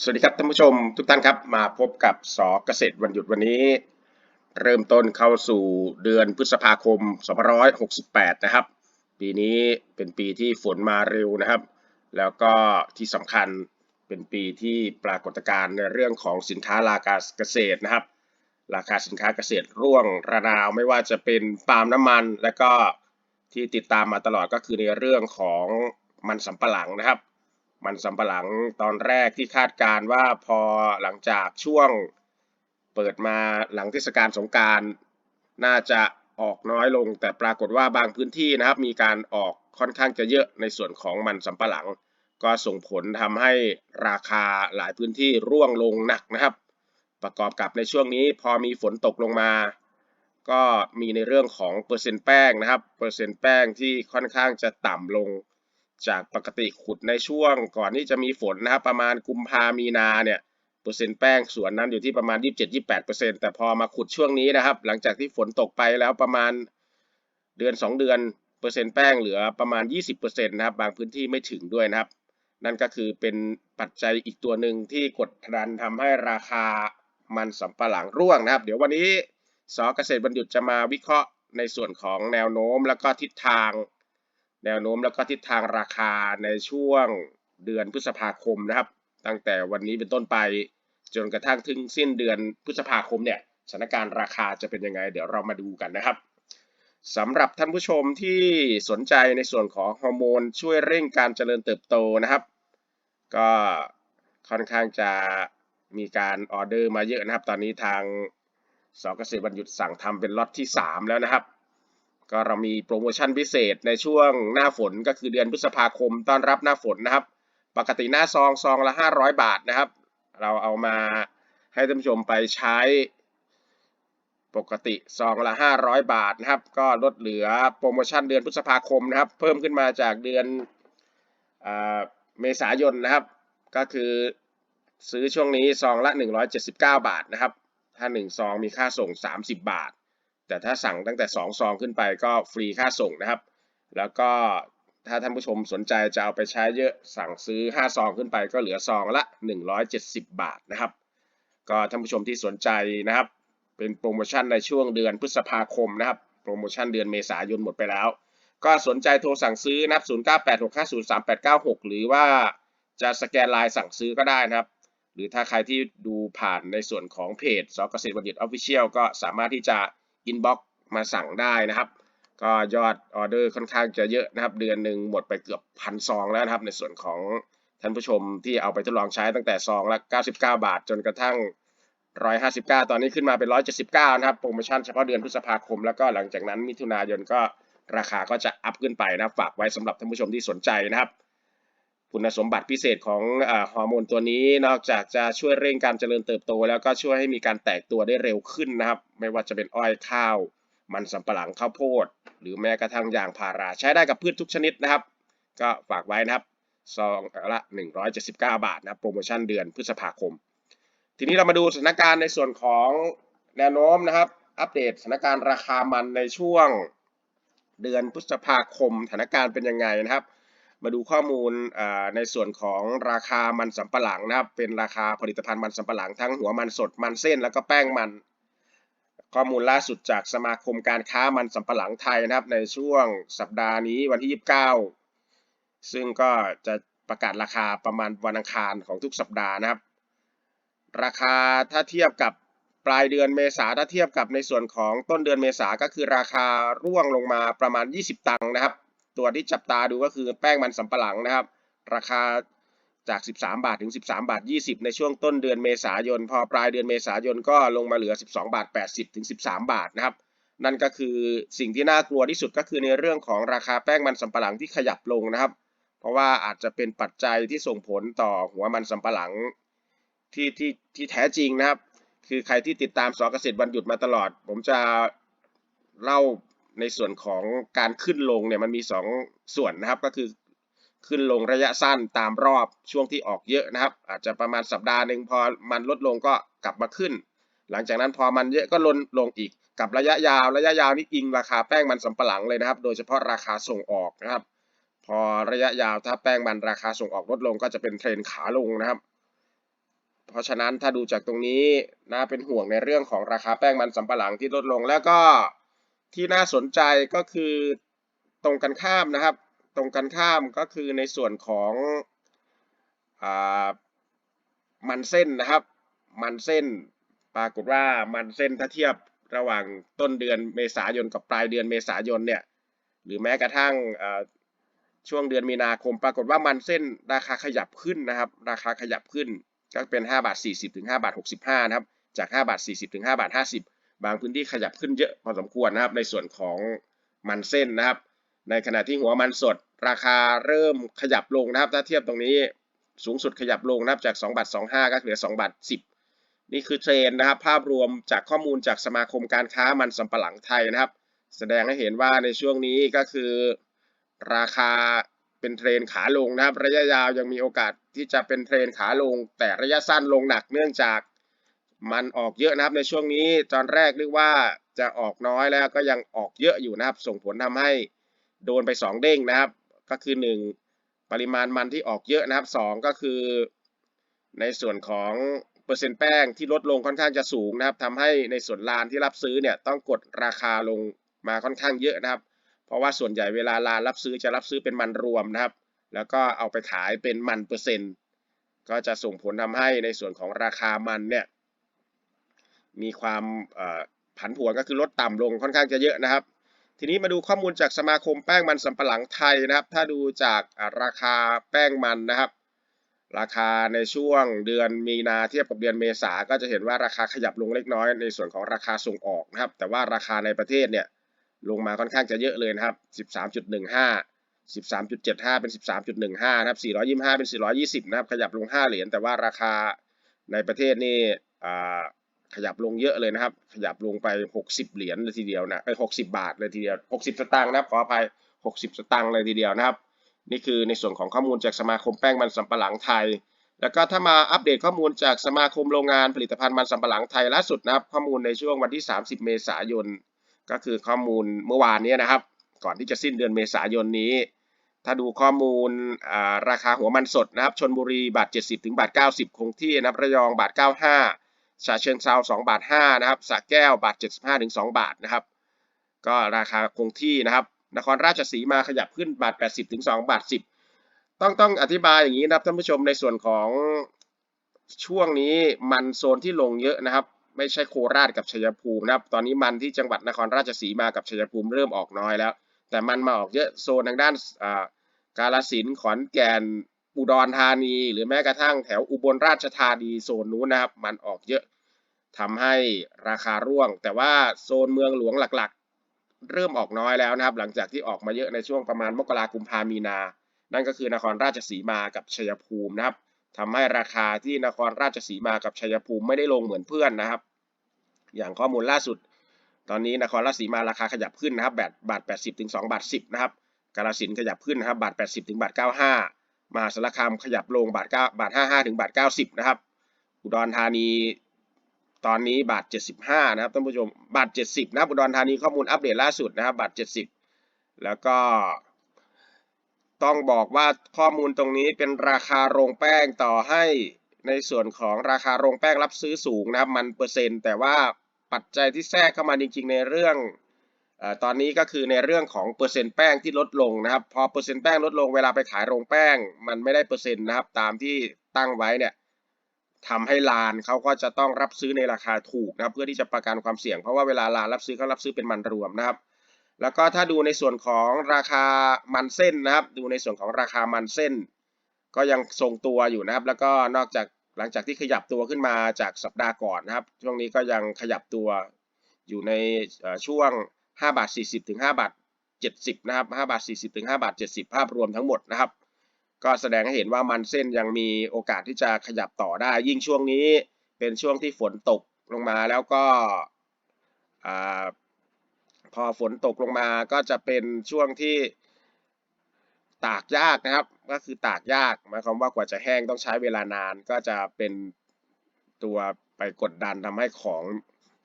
สวัสดีครับท่านผู้ชมทุกท่านครับ มาพบกับสอเกษตรวันหยุดวันนี้ เริ่มต้นเข้าสู่เดือนพฤษภาคม 2568 นะครับ ปีนี้เป็นปีที่ฝนมาเร็วนะครับ แล้วก็ที่สำคัญเป็นปีที่ปรากฏการณ์ในเรื่องของสินค้าราคาเกษตรนะครับ ราคาสินค้าเกษตรร่วงระนาวไม่ว่าจะเป็นปาล์มน้ำมัน และก็ที่ติดตามมาตลอดก็คือในเรื่องของมันสำปะหลังนะครับ มันสำปะหลังตอนแรกที่คาดการณ์ว่าพอหลังจากช่วงเปิดมาหลังเทศกาลสงการน่าจะออกน้อยลง แต่ปรากฏว่าบางพื้นที่นะครับ มีการออกค่อนข้างจะเยอะในส่วนของมันสำปะหลัง ก็ส่งผลทำให้ราคาหลายพื้นที่ร่วงลงหนักนะครับ ประกอบกับในช่วงนี้พอมีฝนตกลงมา ก็มีในเรื่องของเปอร์เซ็นต์แป้งนะครับ เปอร์เซ็นต์แป้งที่ค่อนข้างจะต่ำลง จากปกติขุดในช่วงก่อนที่จะมีฝนนะครับ ประมาณกุมภามีนาเนี่ยเปอร์เซ็นต์แป้งส่วนนั้นอยู่ที่ประมาณ 27-28%แต่พอมาขุดช่วงนี้นะครับ หลังจากที่ฝนตกไปแล้วประมาณเดือน 2 เดือนเปอร์เซ็นต์แป้งเหลือประมาณ 20%นะครับ บางพื้นที่ไม่ถึงด้วยนะครับ นั่นก็คือเป็นปัจจัยอีกตัวหนึ่งที่กดดันทำให้ราคามันสำปะหลังร่วงนะครับ เดี๋ยววันนี้สเกษตรบรรยุทธ์จะมาวิเคราะห์ในส่วนของแนวโน้ม แล้วก็ทิศทาง แนวโน้มแล้วก็ทิศทางราคาในช่วงเดือนพฤษภาคมนะครับ ตั้งแต่วันนี้เป็นต้นไป จนกระทั่งถึงสิ้นเดือนพฤษภาคมเนี่ยสถานการณ์ราคาจะเป็นยังไง เดี๋ยวเรามาดูกันนะครับสำหรับท่านผู้ชมที่สนใจในส่วนของฮอร์โมนช่วยเร่งการเจริญเติบโตนะครับ ก็ค่อนข้างจะมีการออเดอร์มาเยอะนะครับ ตอนนี้ทางสเกษตรบรรยุทธ์สั่งทำเป็นล็อตที่ 3 แล้วนะครับ ก็เรามีโปรโมชั่นพิเศษในช่วงหน้าฝนก็คือเดือนพฤษภาคมต้อนรับหน้าฝนนะครับ ปกติหน้าซองซองละ 500 บาทนะครับ เราเอามาให้ท่านผู้ชมไปใช้ ปกติซองละ 500 บาทนะครับ ก็ลดเหลือโปรโมชั่นเดือนพฤษภาคมนะครับ เพิ่มขึ้นมาจากเดือนเมษายนนะครับ ก็คือซื้อช่วงนี้ซองละ 179 บาทนะครับ ถ้า1ซองมีค่าส่ง 30 บาท แต่ถ้าสั่งตั้งแต่ 2 ซองขึ้นไปก็ฟรีค่าส่งนะครับ แล้วก็ถ้าท่านผู้ชมสนใจจะเอาไปใช้เยอะสั่งซื้อ 5 ซองขึ้นไปก็เหลือซองละ 170 บาทนะครับ ก็ท่านผู้ชมที่สนใจนะครับ เป็นโปรโมชั่นในช่วงเดือนพฤษภาคมนะครับ โปรโมชั่นเดือนเมษายนหมดไปแล้ว ก็สนใจโทรสั่งซื้อนะครับ0986503896 หรือว่าจะสแกนไลน์สั่งซื้อก็ได้นะครับ หรือถ้าใครที่ดูผ่านในส่วนของเพจสเกษตรบัณฑิตออฟฟิเชียลก็สามารถที่จะ อินบ็อกมาสั่งได้นะครับ ก็ยอดออเดอร์ค่อนข้างจะเยอะนะครับ เดือนหนึ่งหมดไปเกือบพันซองแล้วนะครับ ในส่วนของท่านผู้ชมที่เอาไปทดลองใช้ตั้งแต่ซองละ 99 บาท จนกระทั่ง 159 ตอนนี้ขึ้นมาเป็น 179 นะครับ โปรโมชั่นเฉพาะเดือนพฤษภาคม แล้วก็หลังจากนั้นมิถุนายนก็ราคาก็จะอัพขึ้นไปนะฝากไว้สำหรับท่านผู้ชมที่สนใจนะครับ คุณสมบัติพิเศษของฮอร์โมนตัวนี้นอกจากจะช่วยเร่งการเจริญเติบโต แล้วก็ช่วยให้มีการแตกตัวได้เร็วขึ้นนะครับ ไม่ว่าจะเป็นอ้อยข้าว มันสำปะหลังข้าวโพด หรือแม้กระทั่งยางพาราใช้ได้กับพืชทุกชนิดนะครับ ก็ฝากไว้นะครับซองละ 179 บาทนะโปรโมชั่นเดือนพฤษภาคม ทีนี้เรามาดูสถานการณ์ในส่วนของแนวโน้มนะครับ อัปเดตสถานการณ์ราคามันในช่วงเดือนพฤษภาคมสถานการณ์เป็นยังไงนะครับ มาดูข้อมูลในส่วนของราคามันสำปะหลังนะครับ เป็นราคาผลิตภัณฑ์มันสำปะหลังทั้งหัวมันสดมันเส้นแล้วก็แป้งมัน ข้อมูลล่าสุดจากสมาคมการค้ามันสำปะหลังไทยนะครับ ในช่วงสัปดาห์นี้วันที่ 29 ซึ่งก็จะประกาศราคาประมาณวันอังคารของทุกสัปดาห์นะครับ ราคาถ้าเทียบกับปลายเดือนเมษาถ้าเทียบกับในส่วนของต้นเดือนเมษาก็คือราคาร่วงลงมาประมาณ 20 ตังค์นะครับ ตัวที่จับตาดูก็คือแป้งมันสำปะหลังนะครับ ราคาจาก 13 บาทถึง 13 บาท 20 ในช่วงต้นเดือนเมษายน พอปลายเดือนเมษายนก็ลงมาเหลือ 12 บาท 80 ถึง 13 บาทนะครับ นั่นก็คือสิ่งที่น่ากลัวที่สุดก็คือในเรื่องของราคาแป้งมันสำปะหลังที่ขยับลงนะครับ เพราะว่าอาจจะเป็นปัจจัยที่ส่งผลต่อหัวมันสำปะหลังที่ที่ที่แท้จริงนะครับ คือใครที่ติดตามสอเกษตรวันหยุดมาตลอด ผมจะเล่า ในส่วนของการขึ้นลงเนี่ยมันมี 2 ส่วนนะครับก็คือขึ้นลงระยะสั้นตามรอบช่วงที่ออกเยอะนะครับ อาจจะประมาณสัปดาห์หนึ่งพอมันลดลงก็กลับมาขึ้น หลังจากนั้นพอมันเยอะก็ลดลงอีกกับระยะยาว ระยะยาวนี่อิงราคาแป้งมันสำปะหลังเลยนะครับ โดยเฉพาะราคาส่งออกนะครับ พอระยะยาวถ้าแป้งมันราคาส่งออกลดลงก็จะเป็นเทรนขาลงนะครับ เพราะฉะนั้นถ้าดูจากตรงนี้น่าเป็นห่วงในเรื่องของราคาแป้งมันสำปะหลังที่ลดลงแล้วก็ ที่น่าสนใจก็คือตรงกันข้ามนะครับ ตรงกันข้ามก็คือในส่วนของอมันเส้นนะครับ มันเส้นปรากฏว่ามันเส้นถ้าเทียบระหว่างต้นเดือนเมษายนกับปลายเดือนเมษายนเนี่ยหรือแม้กระทั่งช่วงเดือนมีนาคม ปรากฏว่ามันเส้นราคาขยับขึ้นนะครับ ราคาขยับขึ้นก็เป็น5บาท40ถึง5บาท65นะครับจาก5บาท40ถึง5บาท50 บางพื้นที่ขยับขึ้นเยอะพอสมควรนะครับ ในส่วนของมันเส้นนะครับ ในขณะที่หัวมันสด ราคาเริ่มขยับลงนะครับ ถ้าเทียบตรงนี้สูงสุดขยับลงนะครับจาก2บาท25 ก็เหลือ2บาท10 นี่คือเทรนนะครับ ภาพรวมจากข้อมูลจากสมาคมการค้ามันสำปะหลังไทยนะครับ แสดงให้เห็นว่าในช่วงนี้ก็คือ ราคาเป็นเทรนขาลงนะครับ ระยะยาวยังมีโอกาสที่จะเป็นเทรนขาลง แต่ระยะสั้นลงหนักเนื่องจาก มันออกเยอะนะครับในช่วงนี้ตอนแรกนึกว่าจะออกน้อยแล้วก็ยังออกเยอะอยู่นะครับ ส่งผลทำให้โดนไป 2 เด้งนะครับ ก็คือ 1 ปริมาณมันที่ออกเยอะนะครับ 2 ก็คือ ในส่วนของเปอร์เซ็นต์แป้งที่ลดลงค่อนข้างจะสูงนะครับทำให้ในส่วนลานที่รับซื้อเนี่ยต้องกดราคาลงมาค่อนข้างเยอะนะครับ เพราะว่าส่วนใหญ่เวลาลานรับซื้อจะรับซื้อเป็นมันรวมนะครับ แล้วก็เอาไปขายเป็นมันเปอร์เซ็นต์ ก็จะส่งผลทำให้ในส่วนของราคามันเนี่ย มีความผันผวนก็คือลดต่ำลงค่อนข้างจะเยอะนะครับ ทีนี้มาดูข้อมูลจากสมาคมแป้งมันสำปะหลังไทยนะครับ ถ้าดูจากราคาแป้งมันนะครับ ราคาในช่วงเดือนมีนาเทียบกับเดือนเมษาก็จะเห็นว่าราคาขยับลงเล็กน้อยในส่วนของราคาส่งออกนะครับ แต่ว่าราคาในประเทศเนี่ยลงมาค่อนข้างจะเยอะเลยนะครับ 13.15 13.75 เป็น 13.15 นะครับ 425 เป็น 420 นะครับ ขยับลง 5 เหรียญ แต่ว่าราคาในประเทศนี่ ขยับลงเยอะเลยนะครับ ขยับลงไป 60 เหรียญเลยทีเดียวนะเอ้ย60 บาทเลยทีเดียว 60 สตางค์นะครับขออภัย 60 สตางค์เลยทีเดียวนะครับ นี่คือในส่วนของข้อมูลจากสมาคมแป้งมันสำปะหลังไทย แล้วก็ถ้ามาอัปเดตข้อมูลจากสมาคมโรงงานผลิตภัณฑ์มันสำปะหลังไทยล่าสุดนะครับ ข้อมูลในช่วงวันที่ 30 เมษายน ก็คือข้อมูลเมื่อวานนี้นะครับ ก่อนที่จะสิ้นเดือนเมษายนนี้ถ้าดูข้อมูลราคาหัวมันสดนะครับชนบุรีบาท 70 ถึงบาท 90 คงที่นะครับระยองบาท 95 ฉะเชิงเซา2บาท5นะครับสระแก้วบาท75ถึง2บาทนะครับ ก็ราคาคงที่นะครับ นครราชสีมาขยับขึ้นบาท80ถึง2บาท10 ต้องต้องอธิบายอย่างนี้นะครับท่านผู้ชมในส่วนของช่วงนี้มันโซนที่ลงเยอะนะครับ ไม่ใช่โคราชกับชัยภูมินะครับ ตอนนี้มันที่จังหวัดนครราชสีมากับชัยภูมิเริ่มออกน้อยแล้ว แต่มันมาออกเยอะโซนทางด้านกาลสินขอนแก่นอุดรธานี หรือแม้กระทั่งแถวอุบลราชธานีโซนนู้นนะครับ มันออกเยอะ ทำให้ราคาร่วง แต่ว่าโซนเมืองหลวงหลักๆ เริ่มออกน้อยแล้วนะครับ หลังจากที่ออกมาเยอะในช่วงประมาณมกราคมพามีนา นั่นก็คือนครราชสีมากับชัยภูมินะครับทำให้ราคาที่นครราชสีมากับชัยภูมิไม่ได้ลงเหมือนเพื่อนนะครับ อย่างข้อมูลล่าสุด ตอนนี้นครราชสีมาราคาขยับขึ้นนะครับบาทบาท80ถึง2บาท10นะครับกาฬสินขยับขึ้นนะครับบาท80ถึงบาท95มหาสารคามขยับลงบาท9บาท55ถึงบาท90นะครับอุดรธานี ตอนนี้บาท 75 นะครับท่านผู้ชมบาท 70 นะอุดรธานีข้อมูลอัปเดตล่าสุดนะครับบาท 70 แล้วก็ต้องบอกว่าข้อมูลตรงนี้เป็นราคาโรงแป้งต่อให้ในส่วนของราคาโรงแป้งรับซื้อสูงนะครับมันเปอร์เซ็นต์ แต่ว่าปัจจัยที่แทรกเข้ามาจริงๆในเรื่องตอนนี้ก็คือในเรื่องของเปอร์เซ็นต์แป้งที่ลดลงนะครับ พอเปอร์เซ็นต์แป้งลดลงเวลาไปขายโรงแป้ง มันไม่ได้เปอร์เซ็นต์นะครับตามที่ตั้งไว้เนี่ย ทำให้ลานเขาก็จะต้องรับซื้อในราคาถูกนะครับเพื่อที่จะประกันความเสี่ยงเพราะว่าเวลาลานรับซื้อเขารับซื้อเป็นมันรวมนะครับ แล้วก็ถ้าดูในส่วนของราคามันเส้นนะครับ ดูในส่วนของราคามันเส้น ก็ยังทรงตัวอยู่นะครับ แล้วก็นอกจากหลังจากที่ขยับตัวขึ้นมาจากสัปดาห์ก่อนนะครับ ช่วงนี้ก็ยังขยับตัวอยู่ในช่วง 5 บาท 40 ถึง 5 บาท 70 นะครับ 5 บาท 40 ถึง 5 บาท 70 ภาพรวมทั้งหมดนะครับ ก็แสดงให้เห็นว่ามันเส้นยังมีโอกาสที่จะขยับต่อได้ ยิ่งช่วงนี้เป็นช่วงที่ฝนตกลงมาแล้วก็พอฝนตกลงมาก็จะเป็นช่วงที่ตากยากนะครับ ก็คือตากยากหมายความว่ากว่าจะแห้งต้องใช้เวลานานก็จะเป็นตัวไปกดดันทำให้ของ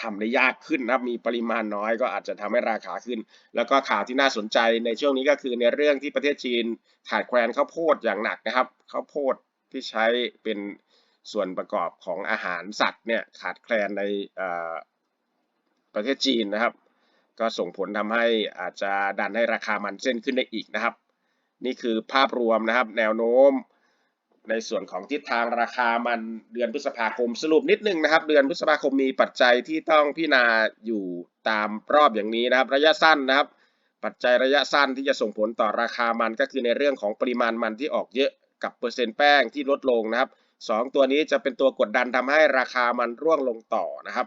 ทำได้ยากขึ้นนะครับ มีปริมาณน้อยก็อาจจะทำให้ราคาขึ้น แล้วก็ข่าวที่น่าสนใจในช่วงนี้ก็คือในเรื่องที่ประเทศจีนขาดแคลนข้าวโพดอย่างหนักนะครับข้าวโพดที่ใช้เป็นส่วนประกอบของอาหารสัตว์เนี่ยขาดแคลนในประเทศจีนนะครับ ก็ส่งผลทำให้อาจจะดันให้ราคามันเส้นขึ้นได้อีกนะครับ นี่คือภาพรวมนะครับ แนวโน้ม ในส่วนของทิศทางราคามันเดือนพฤษภาคมสรุปนิดนึงนะครับ เดือนพฤษภาคมมีปัจจัยที่ต้องพิจารณาอยู่ตามรอบอย่างนี้นะครับ ระยะสั้นนะครับ ปัจจัยระยะสั้นที่จะส่งผลต่อราคามันก็คือในเรื่องของปริมาณมันที่ออกเยอะกับเปอร์เซ็นต์แป้งที่ลดลงนะครับสองตัวนี้จะเป็นตัวกดดันทำให้ราคามันร่วงลงต่อนะครับ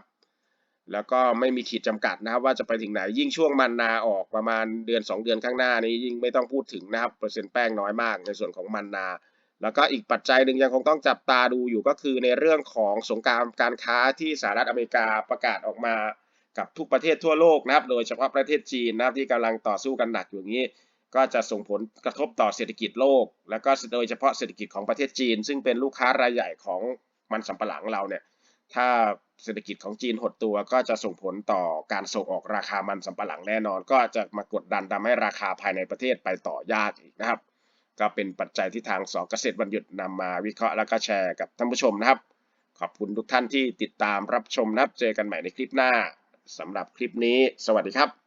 แล้วก็ไม่มีขีดจำกัดนะครับ ว่าจะไปถึงไหนยิ่งช่วงมันนาออกประมาณเดือน 2 เดือนข้างหน้านี้ยิ่งไม่ต้องพูดถึงนะครับเปอร์เซ็นต์แป้งน้อยมากในส่วนของมันนา แล้วก็อีกปัจจัยหนึ่งยังคงต้องจับตาดูอยู่ก็คือในเรื่องของสงครามการค้าที่สหรัฐอเมริกาประกาศออกมากับทุกประเทศทั่วโลกนะครับ โดยเฉพาะประเทศจีนนะครับที่กำลังต่อสู้กันหนักอยู่างนี้ ก็จะส่งผลกระทบต่อเศรษฐกิจโลก แล้วก็โดยเฉพาะเศรษฐกิจของประเทศจีน ซึ่งเป็นลูกค้ารายใหญ่ของมันสำปะหลังเราเนี่ยถ้าเศรษฐกิจของจีนหดตัวก็จะส่งผลต่อการส่งออกราคามันสำปะหลังแน่นอน ก็จะมากดดันทำให้ราคาภายในประเทศไปต่อยากอีกนะครับ ก็เป็นปัจจัยที่ทางสเกษตรวันหยุดนำมาวิเคราะห์แล้วก็แชร์กับท่านผู้ชมนะครับ ขอบคุณทุกท่านที่ติดตามรับชมนะครับ เจอกันใหม่ในคลิปหน้าสำหรับคลิปนี้ สวัสดีครับ